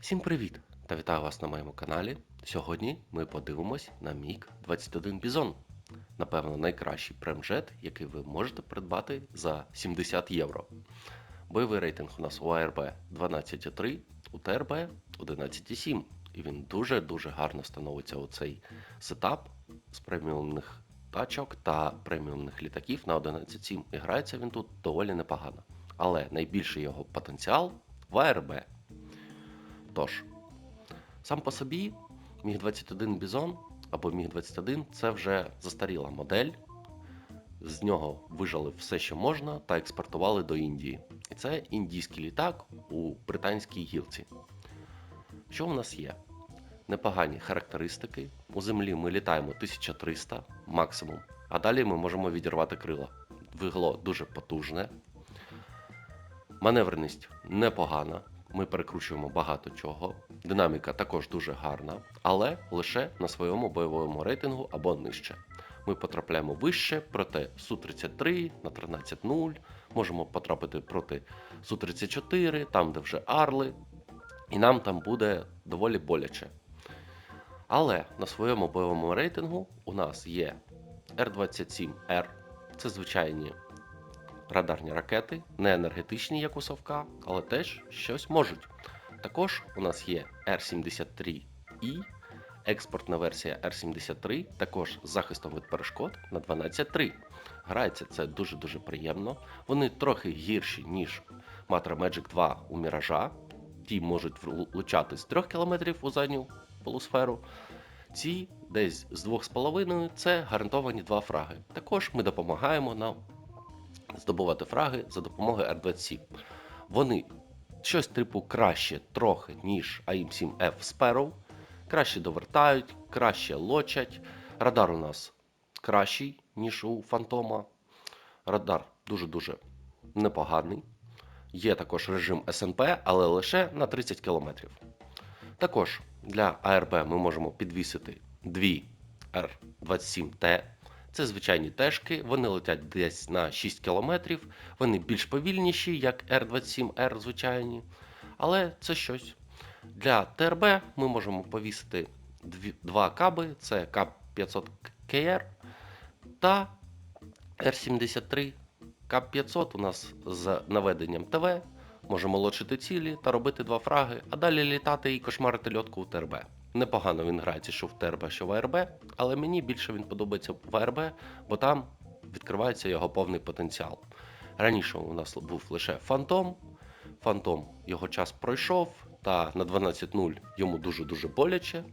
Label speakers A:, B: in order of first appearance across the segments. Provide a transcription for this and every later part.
A: Всім привіт! Та вітаю вас на моєму каналі. Сьогодні ми подивимось на Міг 21 Bison. Напевно, найкращий премжет, який ви можете придбати за 70 євро. Бойовий рейтинг у нас у АРБ 12,3, у ТРБ 11,7. І він дуже-дуже гарно становиться у цей сетап з преміумних тачок та преміумних літаків на 11,7. І грається він тут доволі непогано. Але найбільший його потенціал в АРБ. Тож, сам по собі Міг 21 Бізон або Міг 21 це вже застаріла модель. З нього вижали все, що можна, та експортували до Індії. І це індійський літак у британській гілці. Що в нас є? Непогані характеристики. У землі ми літаємо 1300 максимум, а далі ми можемо відірвати крила. Двигло дуже потужне. Маневреність непогана. Ми перекручуємо багато чого. Динаміка також дуже гарна, але лише на своєму бойовому рейтингу або нижче. Ми потрапляємо вище проти Су-33 на 13.0, можемо потрапити проти Су-34, там, де вже Арли, і нам там буде доволі боляче. Але на своєму бойовому рейтингу у нас є Р-27Р, це звичайні радарні ракети, не енергетичні, як у Совка, але теж щось можуть. Також у нас є R73І, експортна версія R73, також з захистом від перешкод на 12.3. Грається це дуже-дуже приємно. Вони трохи гірші, ніж Matra Magic 2 у Міража. Ті можуть влучати з 3 км у задню полусферу. Ці десь з 2,5 це гарантовані 2 фраги. Також ми допомагаємо нам здобувати фраги за допомогою R27. Вони щось типу краще трохи, ніж AIM-7F Sparrow, краще довертають, краще лочать. Радар у нас кращий, ніж у Фантома. Радар дуже-дуже непоганий. Є також режим SNP, але лише на 30 км. Також для АРБ ми можемо підвісити дві R27T. Це звичайні тежки, вони летять десь на 6 км, вони більш повільніші, як R27R звичайні. Але це щось. Для ТРБ ми можемо повісити два каби: це каб 500 KR та R73 каб 500 у нас з наведенням ТВ. Можемо лочити цілі та робити два фраги, а далі літати і кошмарити льотку у ТРБ. Непогано він грається, що в ТРБ, що в АРБ, але мені більше він подобається в АРБ, бо там відкривається його повний потенціал. Раніше у нас був лише Фантом. Фантом його час пройшов, та на 12.0 йому дуже-дуже боляче.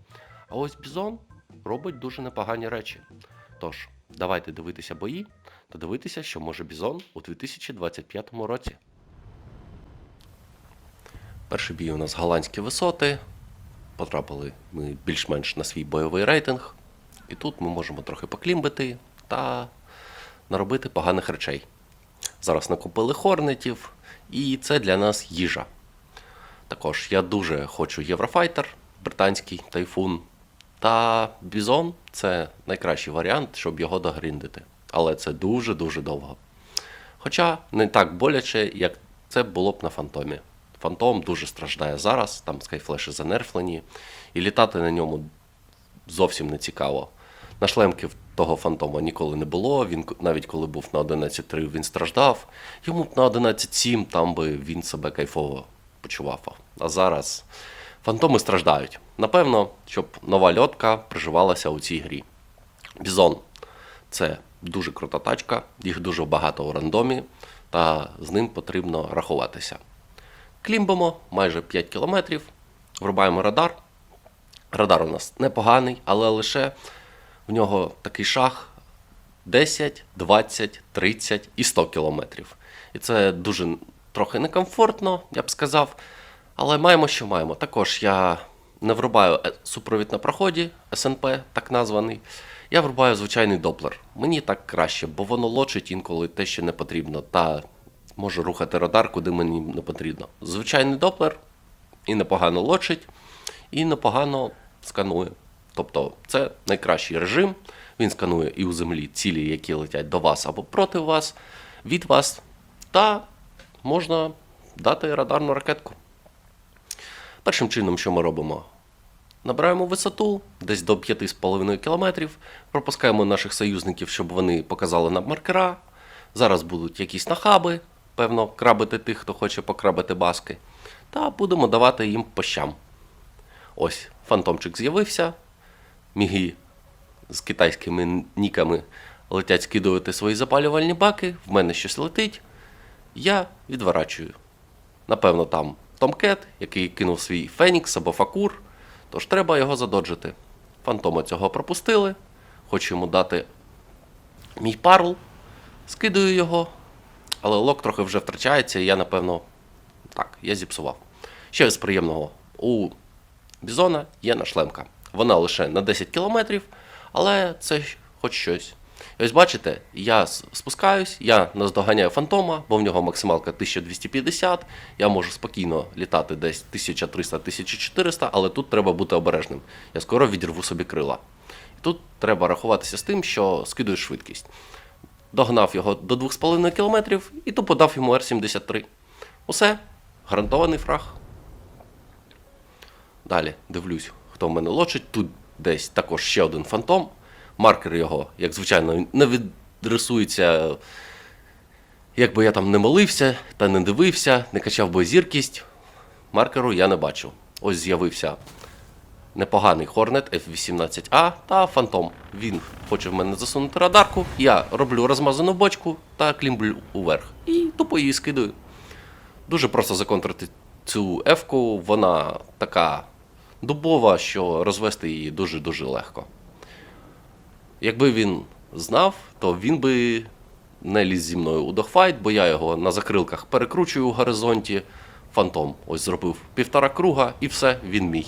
A: А ось Бізон робить дуже непогані речі. Тож, давайте дивитися бої та дивитися, що може Бізон у 2025 році. Перший бій у нас голландські висоти. Потрапили ми більш-менш на свій бойовий рейтинг. І тут ми можемо трохи поклімбити та наробити поганих речей. Зараз накупили хорнетів, і це для нас їжа. Також я дуже хочу Єврофайтер, британський тайфун. Та Бізон це найкращий варіант, щоб його догріндити. Але це дуже-дуже довго. Хоча не так боляче, як це було б на фантомі. Фантом дуже страждає зараз, там скайфлеші занерфлені, і літати на ньому зовсім не цікаво. На шлемки в того фантома ніколи не було. Він навіть коли був на 11.3, він страждав. Йому б на 11.7 там би він себе кайфово почував. А зараз фантоми страждають. Напевно, щоб нова льотка приживалася у цій грі. Бізон це дуже крута тачка, їх дуже багато у рандомі, та з ним потрібно рахуватися. Клімбимо майже 5 кілометрів, врубаємо радар. Радар у нас непоганий, але лише в нього такий шаг 10, 20, 30 і 100 кілометрів. І це дуже трохи некомфортно, я б сказав. Але маємо, що маємо. Також я не врубаю е, супровід на проході, СНП, так названий. Я врубаю звичайний доплер. Мені так краще, бо воно лочить інколи те, що не потрібно, та може рухати радар, куди мені не потрібно. Звичайний доплер і непогано лочить, і непогано сканує. Тобто це найкращий режим. Він сканує і у землі цілі, які летять до вас або проти вас, від вас, та можна дати радарну ракетку. Першим чином, що ми робимо? Набираємо висоту десь до 5,5 км, пропускаємо наших союзників, щоб вони показали нам маркера. Зараз будуть якісь нахаби, певно, крабити тих, хто хоче покрабити баски. Та будемо давати їм по щам. Ось, фантомчик з'явився. Міги з китайськими ніками летять скидувати свої запалювальні баки. В мене щось летить. Я відворачую. Напевно, там Томкет, який кинув свій Фенікс або Факур. Тож треба його задоджити. Фантома цього пропустили. Хочу йому дати мій парл. Скидаю його. Але лок трохи вже втрачається, і я, напевно, так, я зіпсував. Ще з приємного. У Бізона є нашлемка. Вона лише на 10 кілометрів, але це хоч щось. Ось бачите, я спускаюсь, я наздоганяю фантома, бо в нього максималка 1250. Я можу спокійно літати десь 1300-1400, але тут треба бути обережним. Я скоро відірву собі крила. Тут треба рахуватися з тим, що скидую швидкість. Догнав його до 2,5 км і тупо дав йому R73. Усе, гарантований фраг. Далі дивлюсь, хто в мене лочить. Тут десь також ще один фантом. Маркер його, як звичайно, не відрисується. Якби я там не молився та не дивився, не качав би зіркість, маркеру я не бачу. Ось з'явився непоганий Hornet F-18A та Фантом. Він хоче в мене засунути радарку. Я роблю розмазану бочку та клімблю уверх. І тупо її скидаю. Дуже просто законтрити цю F-ку, вона така дубова, що розвести її дуже-дуже легко. Якби він знав, то він би не ліз зі мною у догфайт, бо я його на закрилках перекручую у горизонті. Фантом ось зробив півтора круга і все, він мій.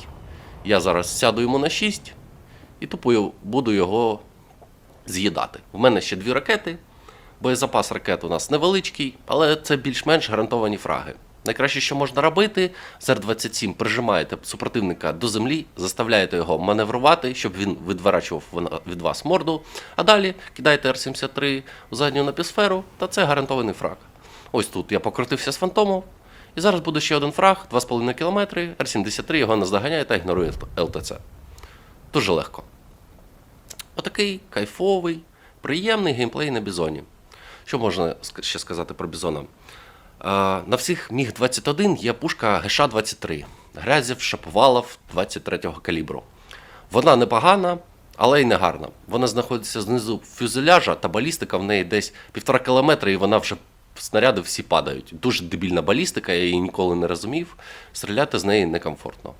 A: Я зараз сяду йому на 6 і тупо буду його з'їдати. В мене ще дві ракети. Боєзапас ракет у нас невеличкий, але це більш-менш гарантовані фраги. Найкраще, що можна робити, з Р-27 прижимаєте супротивника до землі, заставляєте його маневрувати, щоб він відворачував від вас морду, а далі кидаєте Р-73 у задню напівсферу, та це гарантований фраг. Ось тут я покрутився з фантомом, і зараз буде ще один фраг, 2,5 км, Р-73 його наздоганяє та ігнорує ЛТЦ. Дуже легко. Отакий кайфовий, приємний геймплей на бізоні. Що можна ще сказати про бізона? На всіх Міг 21 є пушка ГШ-23, Грязів Шаповалов 23-го калібру. Вона непогана, але й не гарна. Вона знаходиться знизу фюзеляжа, та балістика в неї десь півтора кілометра, і вона вже снаряди всі падають. Дуже дебільна балістика, я її ніколи не розумів. Стріляти з неї некомфортно.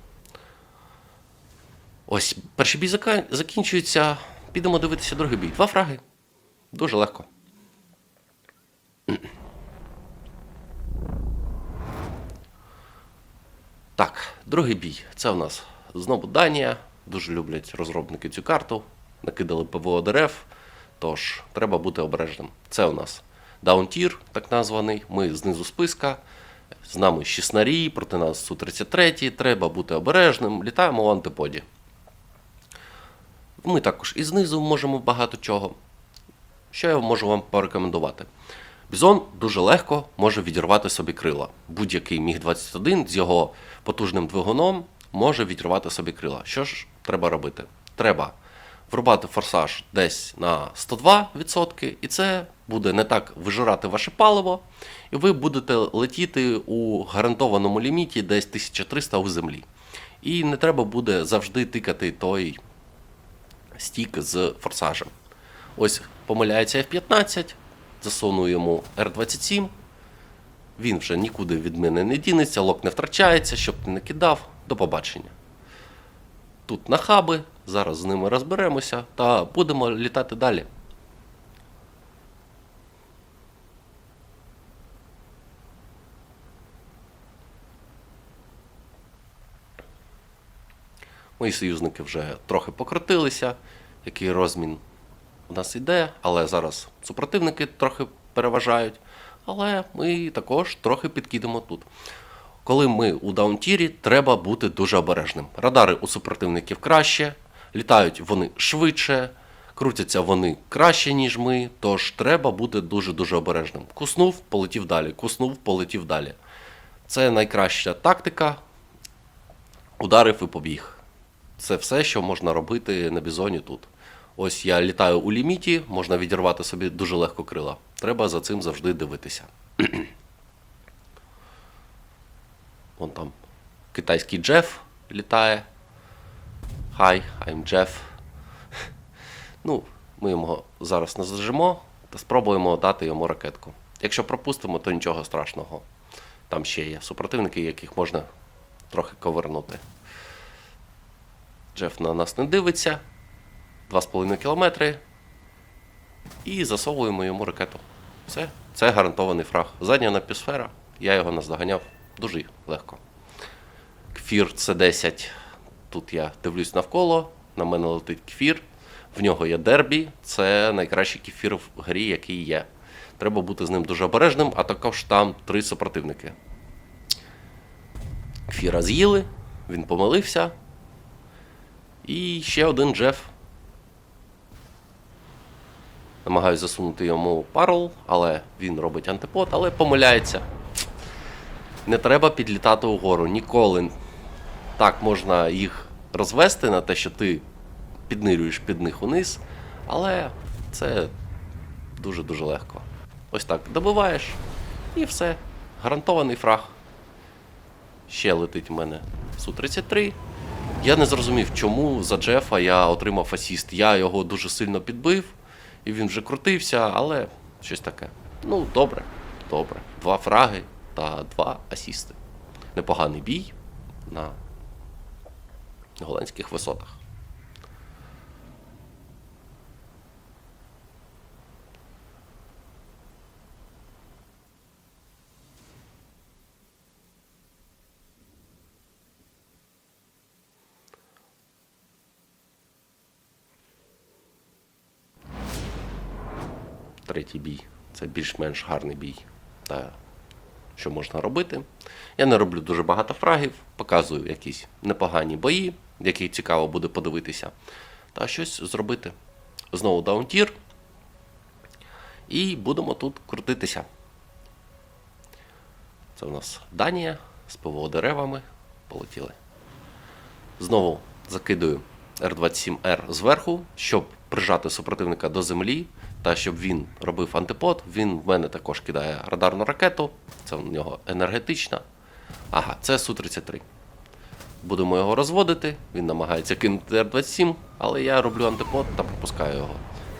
A: Ось, перший бій закінчується. Підемо дивитися другий бій. Два фраги. Дуже легко. Так, другий бій. Це у нас знову Данія. Дуже люблять розробники цю карту. Накидали ПВО ДРФ. Тож треба бути обережним. Це у нас даунтір, так названий. Ми знизу списка. З нами Щіснарі, проти нас Су-33. Треба бути обережним. Літаємо в антиподі. Ми також і знизу можемо багато чого. Що я можу вам порекомендувати? Бізон дуже легко може відірвати собі крила. Будь-який Міг-21 з його потужним двигуном може відірвати собі крила. Що ж треба робити? Треба врубати форсаж десь на 102%, і це буде не так вижирати ваше паливо, і ви будете летіти у гарантованому ліміті десь 1300 у землі. І не треба буде завжди тикати той стік з форсажем. Ось помиляється F-15, засуну йому R-27. Він вже нікуди від мене не дінеться, лок не втрачається, щоб ти не кидав. До побачення. Тут нахаби, зараз з ними розберемося та будемо літати далі. Мої союзники вже трохи покрутилися, який розмін у нас іде, але зараз супротивники трохи переважають. Але ми також трохи підкидемо тут. Коли ми у даунтірі, треба бути дуже обережним. Радари у супротивників краще, літають вони швидше, крутяться вони краще, ніж ми, тож треба бути дуже-дуже обережним. Куснув, полетів далі, куснув, полетів далі. Це найкраща тактика. ударив і побіг. Це все, що можна робити на бізоні тут. Ось я літаю у ліміті, можна відірвати собі дуже легко крила. Треба за цим завжди дивитися. Вон там китайський Джеф літає. Hi, I'm Jeff. Ну, ми його зараз не та спробуємо дати йому ракетку. Якщо пропустимо, то нічого страшного. Там ще є супротивники, яких можна трохи ковернути. Джеф на нас не дивиться. 2,5 кілометри. І засовуємо йому ракету. Все, це гарантований фраг. Задня напівсфера, я його наздоганяв дуже легко. Кфір С10. Тут я дивлюсь навколо, на мене летить кефір. В нього є дербі, це найкращий кефір в грі, який є. Треба бути з ним дуже обережним, а також там три супротивники. Кефіра з'їли, він помилився. І ще один Джеф. Намагаюсь засунути йому парол, але він робить антипод, але помиляється. Не треба підлітати угору ніколи. Так можна їх розвести на те, що ти піднирюєш під них униз, але це дуже-дуже легко. Ось так добиваєш і все. Гарантований фраг. Ще летить в мене Су-33. Я не зрозумів, чому за Джефа я отримав асіст. Я його дуже сильно підбив, і він вже крутився, але щось таке. Ну, добре, добре. Два фраги та два асісти. Непоганий бій на голландських висотах. Третій бій. Це більш-менш гарний бій. Та що можна робити. Я не роблю дуже багато фрагів, показую якісь непогані бої, які цікаво буде подивитися. Та щось зробити. Знову даунтір. І будемо тут крутитися. Це у нас Данія з ПВО деревами. Полетіли. Знову закидую R27R зверху, щоб прижати супротивника до землі, та щоб він робив антипод. Він в мене також кидає радарну ракету. Це в нього енергетична. Ага, це Су-33. Будемо його розводити. Він намагається кинути Р-27, але я роблю антипод та пропускаю його.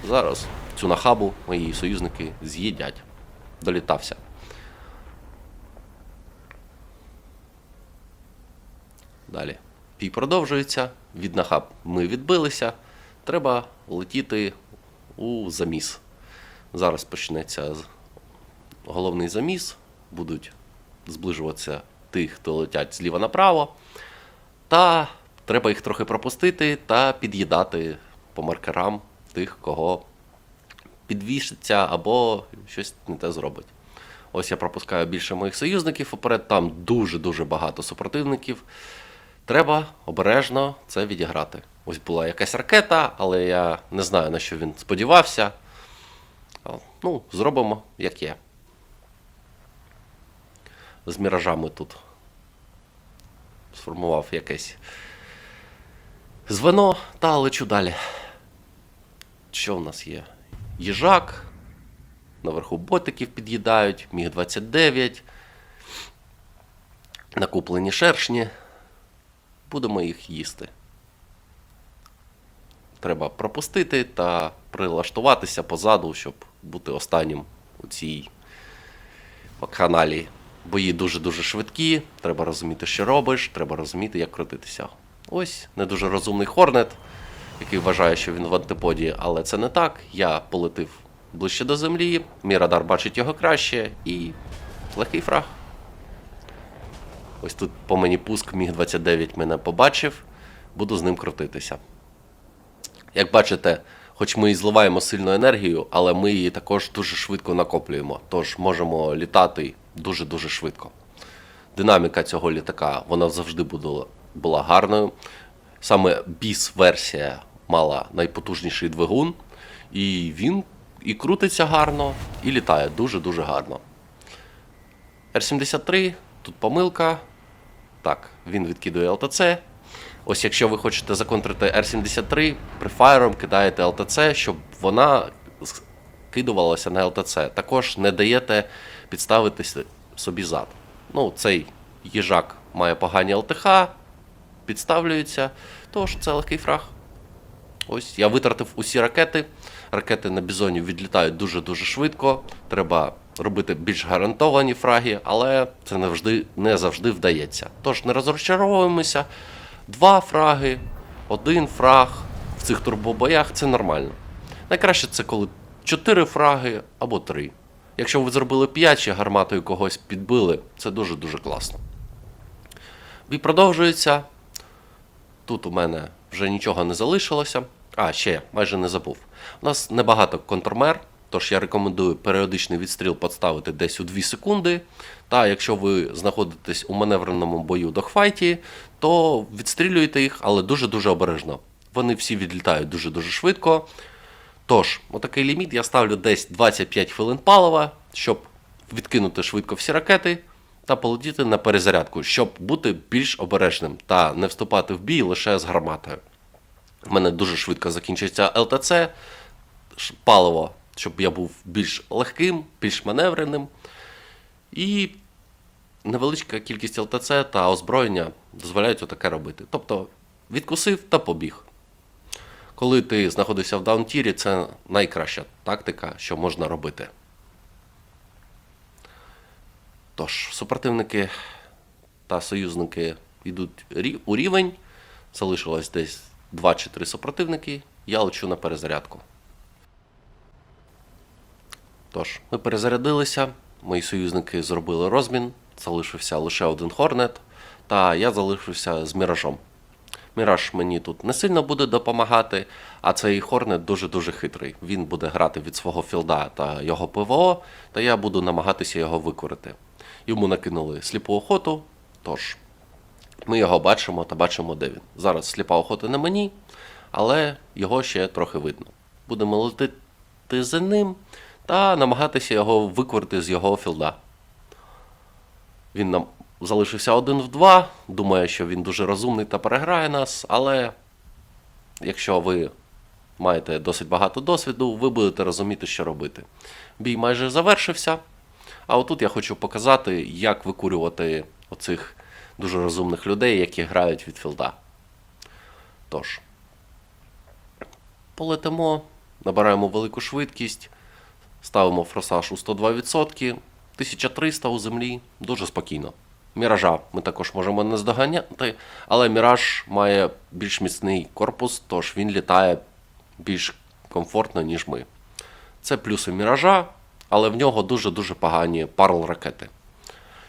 A: Зараз цю нахабу мої союзники з'їдять. Долітався. Далі. Бій продовжується. Від нахаб ми відбилися. Треба летіти у заміс. Зараз почнеться головний заміс. Будуть зближуватися тих, хто летять зліва направо. Та треба їх трохи пропустити та під'їдати по маркерам тих, кого підвішиться або щось не те зробить. Ось я пропускаю більше моїх союзників уперед, там дуже-дуже багато супротивників. Треба обережно це відіграти. Ось була якась ракета, але я не знаю, на що він сподівався. Ну, зробимо, як є. З міражами тут сформував якесь звено та лечу далі. Що в нас є? Їжак. Наверху ботиків під'їдають, Міг 29. Накуплені шершні. Будемо їх їсти. Треба пропустити та прилаштуватися позаду, щоб бути останнім у цій каналі. Бої дуже-дуже швидкі, треба розуміти, що робиш, треба розуміти, як крутитися. Ось не дуже розумний Хорнет, який вважає, що він в антиподі, але це не так. Я полетив ближче до землі, мій радар бачить його краще і легкий фраг. Ось тут по мені пуск Міг 29 мене побачив, буду з ним крутитися. Як бачите, хоч ми і зливаємо сильну енергію, але ми її також дуже швидко накоплюємо, тож можемо літати дуже-дуже швидко. Динаміка цього літака вона завжди була, гарною. Саме біс-версія мала найпотужніший двигун, і він і крутиться гарно, і літає дуже-дуже гарно. R73, тут помилка. Так, він відкидує ЛТЦ. Ось якщо ви хочете законтрити R73, префайром кидаєте ЛТЦ, щоб вона скидувалася на ЛТЦ. Також не даєте підставити с- собі зад. Ну, цей їжак має погані ЛТХ, підставлюється, тож це легкий фраг. Ось я витратив усі ракети. Ракети на бізоні відлітають дуже-дуже швидко. Треба робити більш гарантовані фраги, але це не завжди, не завжди вдається. Тож не розчаровуємося. Два фраги, один фраг в цих турбобоях це нормально. Найкраще це коли чотири фраги або три. Якщо ви зробили 5 чи гарматою когось підбили, це дуже-дуже класно. Бій продовжується. Тут у мене вже нічого не залишилося. А, ще я майже не забув. У нас небагато контрмер, тож я рекомендую періодичний відстріл поставити десь у 2 секунди. Та якщо ви знаходитесь у маневреному бою догфайті, то відстрілюйте їх, але дуже-дуже обережно. Вони всі відлітають дуже-дуже швидко. Тож, отакий ліміт я ставлю десь 25 хвилин палива, щоб відкинути швидко всі ракети та полетіти на перезарядку, щоб бути більш обережним та не вступати в бій лише з гарматою. У мене дуже швидко закінчиться ЛТЦ, паливо, щоб я був більш легким, більш маневреним. І невеличка кількість ЛТЦ та озброєння дозволяють отаке робити. Тобто відкусив та побіг. Коли ти знаходишся в даунтірі, це найкраща тактика, що можна робити. Тож, супротивники та союзники йдуть у рівень. Залишилось десь 2 чи 3 супротивники. Я лечу на перезарядку. Тож, ми перезарядилися, мої союзники зробили розмін, залишився лише один Хорнет, та я залишився з міражом. Міраж мені тут не сильно буде допомагати, а цей Хорнет дуже-дуже хитрий. Він буде грати від свого філда та його ПВО, та я буду намагатися його викорити. Йому накинули сліпу охоту, тож ми його бачимо та бачимо, де він. Зараз сліпа охота на мені, але його ще трохи видно. Будемо летити за ним та намагатися його викорити з його філда. Він нам залишився один в два. Думає, що він дуже розумний та переграє нас, але якщо ви маєте досить багато досвіду, ви будете розуміти, що робити. Бій майже завершився. А отут я хочу показати, як викурювати оцих дуже розумних людей, які грають від філда. Тож, полетимо, набираємо велику швидкість, ставимо форсаж у 102%, 1300 у землі, дуже спокійно. Міража ми також можемо не здоганяти, але Міраж має більш міцний корпус, тож він літає більш комфортно, ніж ми. Це плюси Міража, але в нього дуже-дуже погані парл ракети.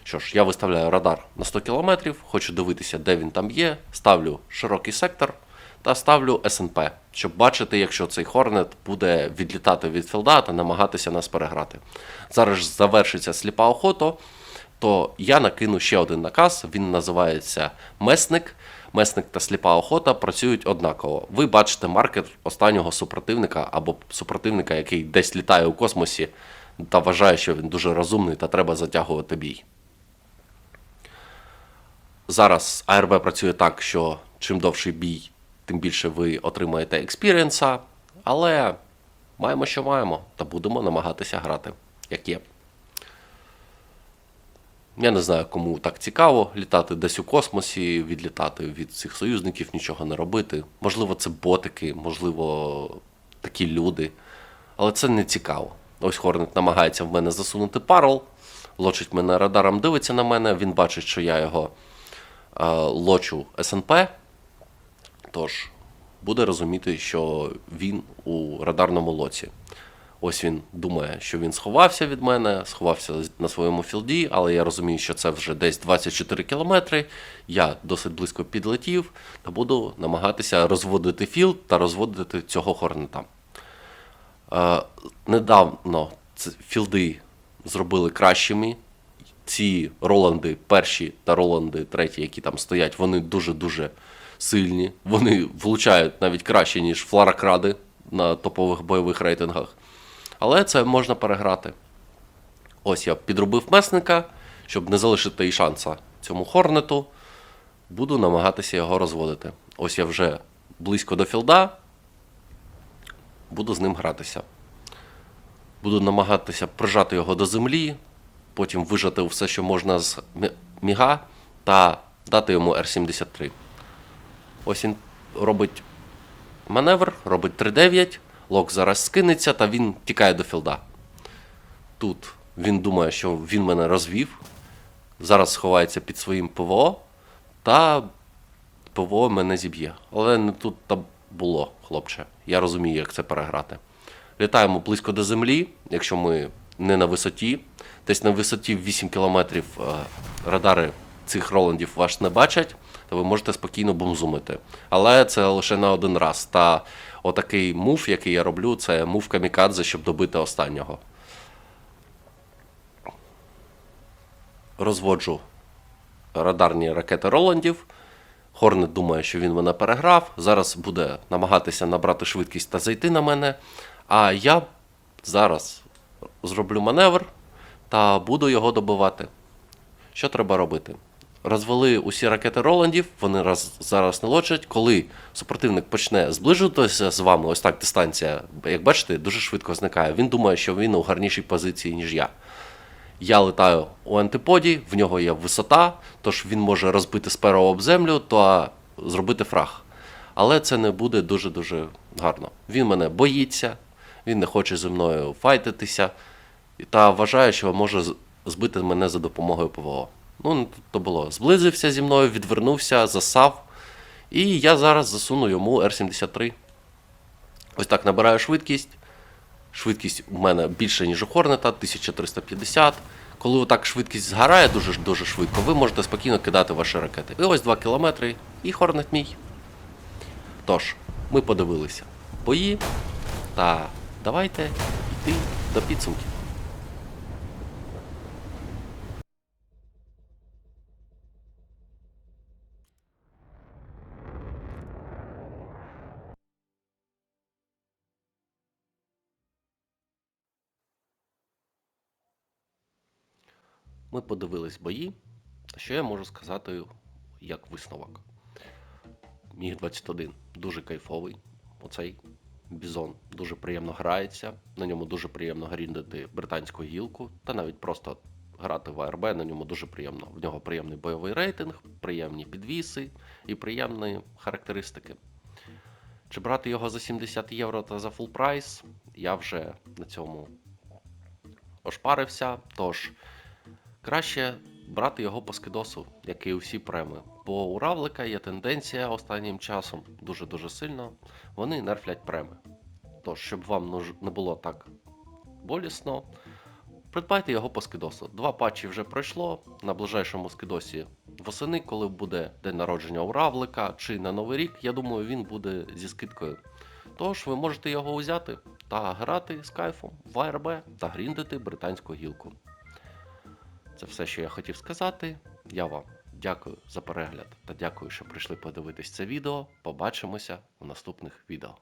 A: Що ж, я виставляю радар на 100 км, хочу дивитися, де він там є, ставлю широкий сектор та ставлю СНП, щоб бачити, якщо цей Хорнет буде відлітати від філда та намагатися нас переграти. Зараз завершиться сліпа охота, то я накину ще один наказ, він називається Месник. Месник та сліпа охота працюють однаково. Ви бачите маркер останнього супротивника або супротивника, який десь літає у космосі та вважає, що він дуже розумний та треба затягувати бій. Зараз АРБ працює так, що чим довший бій, тим більше ви отримаєте експірієнса, але маємо, що маємо, та будемо намагатися грати, як є. Я не знаю, кому так цікаво літати десь у космосі, відлітати від цих союзників, нічого не робити. Можливо, це ботики, можливо, такі люди. Але це не цікаво. Ось Хорнет намагається в мене засунути парол, лочить мене радаром, дивиться на мене, він бачить, що я його е, лочу СНП. Тож буде розуміти, що він у радарному лоці. Ось він думає, що він сховався від мене, сховався на своєму філді, але я розумію, що це вже десь 24 кілометри. Я досить близько підлетів та буду намагатися розводити філд та розводити цього хорнета. Е, недавно філди зробили кращими. Ці Роланди перші та Роланди треті, які там стоять, вони дуже-дуже сильні. Вони влучають навіть краще, ніж фларакради на топових бойових рейтингах. Але це можна переграти. Ось я підробив месника, щоб не залишити і шанса цьому хорнету. буду намагатися його розводити. Ось я вже близько до філда, буду з ним гратися. Буду намагатися прижати його до землі, потім вижати все, що можна з міга, та дати йому R73. Ось він робить маневр, робить 3-9, лок зараз скинеться, та він тікає до філда. Тут він думає, що він мене розвів. Зараз сховається під своїм ПВО, та ПВО мене зіб'є. Але не тут та було, хлопче. Я розумію, як це переграти. Літаємо близько до землі, якщо ми не на висоті. Десь на висоті 8 кілометрів е, радари цих Роландів вас не бачать, то ви можете спокійно бумзумити. Але це лише на один раз. Та отакий мув, який я роблю, це мув камікадзе, щоб добити останнього. Розводжу радарні ракети Роландів. Хорнет думає, що він мене переграв. Зараз буде намагатися набрати швидкість та зайти на мене. А я зараз зроблю маневр та буду його добивати. Що треба робити? Розвели усі ракети Роландів, вони раз, зараз не лочать. Коли супротивник почне зближуватися з вами, ось так дистанція, як бачите, дуже швидко зникає. Він думає, що він у гарнішій позиції, ніж я. Я летаю у антиподі, в нього є висота, тож він може розбити сперу об землю та зробити фраг. Але це не буде дуже-дуже гарно. Він мене боїться, він не хоче зі мною файтитися та вважає, що може збити мене за допомогою ПВО. Ну, то було. Зблизився зі мною, відвернувся, засав. І я зараз засуну йому R73. Ось так набираю швидкість. Швидкість у мене більше, ніж у Хорнета, 1350. Коли отак швидкість згорає дуже дуже швидко, ви можете спокійно кидати ваші ракети. І ось 2 кілометри, і Хорнет мій. Тож, ми подивилися бої. Та давайте йти до підсумків. Ми подивились бої. Що я можу сказати як висновок? Міг 21 дуже кайфовий. Оцей бізон дуже приємно грається. На ньому дуже приємно гріндити британську гілку, та навіть просто грати в АРБ на ньому дуже приємно. В нього приємний бойовий рейтинг, приємні підвіси і приємні характеристики. Чи брати його за 70 євро та за фул прайс? Я вже на цьому ошпарився. Тож краще брати його по скидосу, як і усі преми. Бо у Равлика є тенденція останнім часом дуже-дуже сильно. Вони нерфлять преми. Тож, щоб вам не було так болісно, придбайте його по скидосу. Два патчі вже пройшло. На ближайшому скидосі восени, коли буде день народження у Равлика чи на Новий рік, я думаю, він буде зі скидкою. Тож ви можете його взяти та грати з кайфом в АРБ та гріндити британську гілку. Це все, що я хотів сказати. Я вам дякую за перегляд та дякую, що прийшли подивитись це відео. Побачимося у наступних відео.